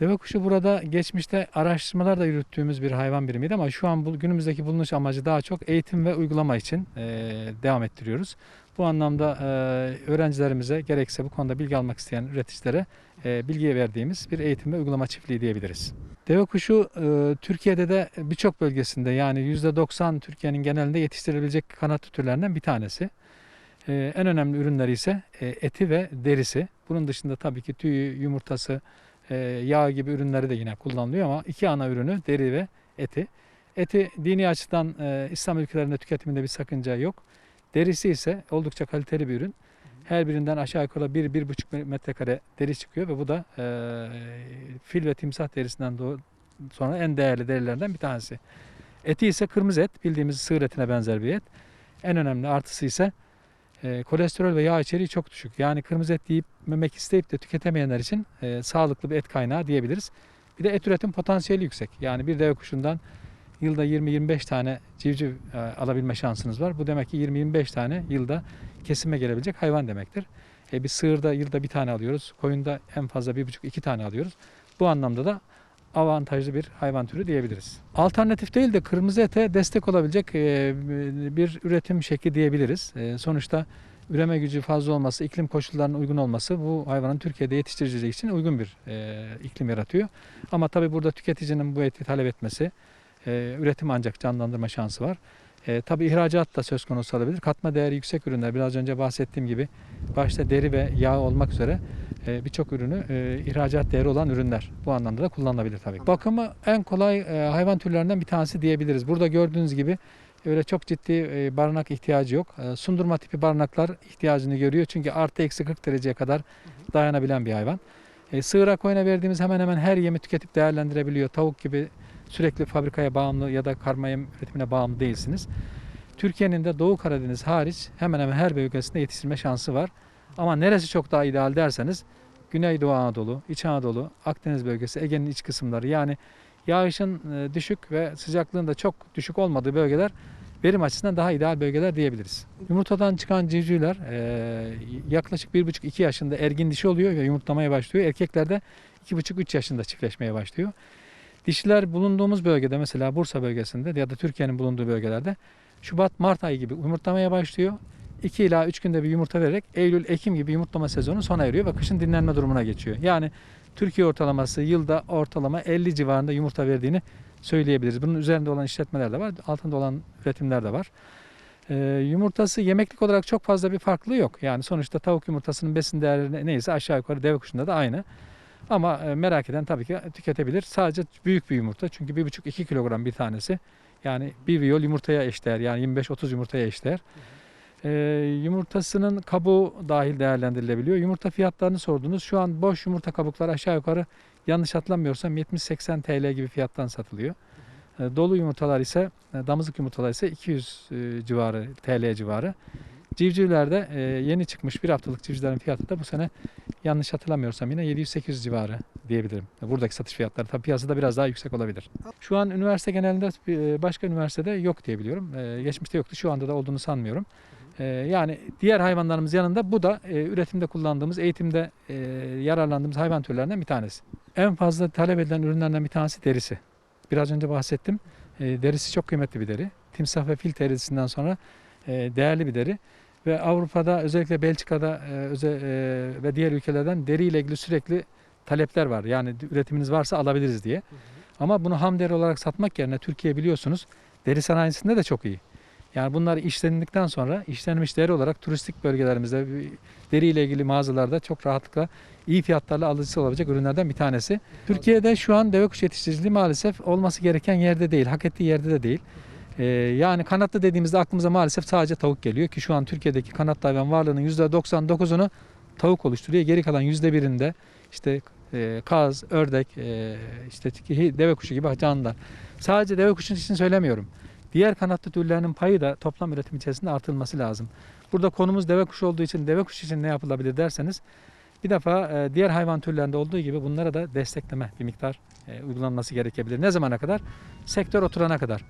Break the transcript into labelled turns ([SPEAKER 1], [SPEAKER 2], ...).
[SPEAKER 1] Deve kuşu burada geçmişte araştırmalar da yürüttüğümüz bir hayvan birimiydi ama şu an günümüzdeki bulunuş amacı daha çok eğitim ve uygulama için devam ettiriyoruz. Bu anlamda öğrencilerimize gerekse bu konuda bilgi almak isteyen üreticilere bilgiye verdiğimiz bir eğitim ve uygulama çiftliği diyebiliriz. Deve kuşu Türkiye'de de birçok bölgesinde yani %90 Türkiye'nin genelinde yetiştirilebilecek kanatlı türlerinden bir tanesi. En önemli ürünleri ise eti ve derisi. Bunun dışında tabii ki tüyü, yumurtası, yağ gibi ürünleri de yine kullanılıyor ama iki ana ürünü deri ve eti. Eti dini açıdan e, İslam ülkelerinde tüketiminde bir sakınca yok. Derisi ise oldukça kaliteli bir ürün. Her birinden aşağı yukarı 1-1,5 metrekare deri çıkıyor ve bu da e, fil ve timsah derisinden sonra en değerli derilerden bir tanesi. Eti ise kırmızı et, bildiğimiz sığır etine benzer bir et. En önemli artısı ise e, kolesterol ve yağ içeriği çok düşük. Yani kırmızı et yiyip memek isteyip de tüketemeyenler için e, sağlıklı bir et kaynağı diyebiliriz. Bir de et üretim potansiyeli yüksek. Yani bir deve kuşundan yılda 20-25 tane civciv e, alabilme şansınız var. Bu demek ki 20-25 tane yılda kesime gelebilecek hayvan demektir. E, bir sığırda yılda bir tane alıyoruz. Koyunda en fazla bir buçuk iki tane alıyoruz. Bu anlamda da avantajlı bir hayvan türü diyebiliriz. Alternatif değil de kırmızı ete destek olabilecek e, bir üretim şekli diyebiliriz. E, sonuçta üreme gücü fazla olması, iklim koşullarına uygun olması bu hayvanın Türkiye'de yetiştiriciliği için uygun bir e, iklim yaratıyor. Ama tabii burada tüketicinin bu eti talep etmesi, üretim ancak canlandırma şansı var. E, tabii ihracat da söz konusu olabilir. Katma değeri yüksek ürünler biraz önce bahsettiğim gibi başta deri ve yağ olmak üzere e, birçok ürünü e, ihracat değeri olan ürünler. Bu anlamda da kullanılabilir tabii. Bakımı en kolay e, hayvan türlerinden bir tanesi diyebiliriz. Burada gördüğünüz gibi öyle çok ciddi e, barınak ihtiyacı yok. E, sundurma tipi barınaklar ihtiyacını görüyor. Çünkü artı eksi 40 dereceye kadar dayanabilen bir hayvan. E, sığıra koyuna verdiğimiz hemen hemen her yemi tüketip değerlendirebiliyor. Tavuk gibi sürekli fabrikaya bağımlı ya da karma yem üretimine bağımlı değilsiniz. Türkiye'nin de Doğu Karadeniz hariç hemen hemen her bölgesinde yetiştirme şansı var. Ama neresi çok daha ideal derseniz Güneydoğu Anadolu, İç Anadolu, Akdeniz bölgesi, Ege'nin iç kısımları yani yağışın e, düşük ve sıcaklığın da çok düşük olmadığı bölgeler verim açısından daha ideal bölgeler diyebiliriz. Yumurtadan çıkan civcivler e, yaklaşık 1,5-2 yaşında ergin dişi oluyor ve yumurtlamaya başlıyor. Erkekler de 2,5-3 yaşında çiftleşmeye başlıyor. Dişiler bulunduğumuz bölgede mesela Bursa bölgesinde ya da Türkiye'nin bulunduğu bölgelerde Şubat-Mart ayı gibi yumurtlamaya başlıyor. 2 ila 3 günde bir yumurta vererek Eylül-Ekim gibi yumurtlama sezonu sona eriyor ve kışın dinlenme durumuna geçiyor. Yani Türkiye ortalaması yılda ortalama 50 civarında yumurta verdiğini söyleyebiliriz. Bunun üzerinde olan işletmeler de var, altında olan üretimler de var. Ee, yumurtası yemeklik olarak çok fazla bir farklılığı yok. Yani sonuçta tavuk yumurtasının besin değeri ne- neyse aşağı yukarı deve kuşunda da aynı. Ama e, merak eden tabii ki tüketebilir. Sadece büyük bir yumurta çünkü 1,5-2 kilogram bir tanesi. Yani bir viyol yumurtaya eşdeğer yani 25-30 yumurtaya eşdeğer. Ee, yumurtasının kabuğu dahil değerlendirilebiliyor. Yumurta fiyatlarını sordunuz. Şu an boş yumurta kabukları aşağı yukarı yanlış hatırlamıyorsam 70-80 TL gibi fiyattan satılıyor. Ee, dolu yumurtalar ise e, damızlık yumurtalar ise 200 e, civarı TL civarı. Civcivlerde e, yeni çıkmış bir haftalık civcivlerin fiyatı da bu sene yanlış hatırlamıyorsam yine 700-800 civarı diyebilirim. Buradaki satış fiyatları tabii piyasada biraz daha yüksek olabilir. Şu an üniversite genelinde e, başka üniversitede yok diye biliyorum. E, Geçmişte yoktu şu anda da olduğunu sanmıyorum. E, Yani diğer hayvanlarımız yanında bu da e, üretimde kullandığımız, eğitimde e, yararlandığımız hayvan türlerinden bir tanesi. En fazla talep edilen ürünlerden bir tanesi derisi. Biraz önce bahsettim. E, Derisi çok kıymetli bir deri. Timsah ve fil derisinden sonra e, değerli bir deri. Ve Avrupa'da özellikle Belçika'da e, öze- e, ve diğer ülkelerden deriyle ilgili sürekli talepler var. Yani üretiminiz varsa alabiliriz diye. Ama bunu ham deri olarak satmak yerine Türkiye biliyorsunuz deri sanayisinde de çok iyi. Yani bunlar işlenildikten sonra işlenmiş deri olarak turistik bölgelerimizde deriyle ilgili mağazalarda çok rahatlıkla iyi fiyatlarla alıcısı olabilecek ürünlerden bir tanesi. Türkiye'de şu an deve kuş yetiştiriciliği maalesef olması gereken yerde değil, hak ettiği yerde de değil. Ee, yani kanatlı dediğimizde aklımıza maalesef sadece tavuk geliyor ki şu an Türkiye'deki kanatlı hayvan varlığının %99'unu tavuk oluşturuyor. Geri kalan %1'inde işte e, kaz, ördek, e, işte deve kuşu gibi canlılar. Sadece deve kuşu için söylemiyorum. Diğer kanatlı türlerinin payı da toplam üretim içerisinde artırılması lazım. Burada konumuz deve kuşu olduğu için deve kuşu için ne yapılabilir derseniz bir defa e, diğer hayvan türlerinde olduğu gibi bunlara da destekleme bir miktar e, uygulanması gerekebilir. Ne zamana kadar? Sektör oturana kadar.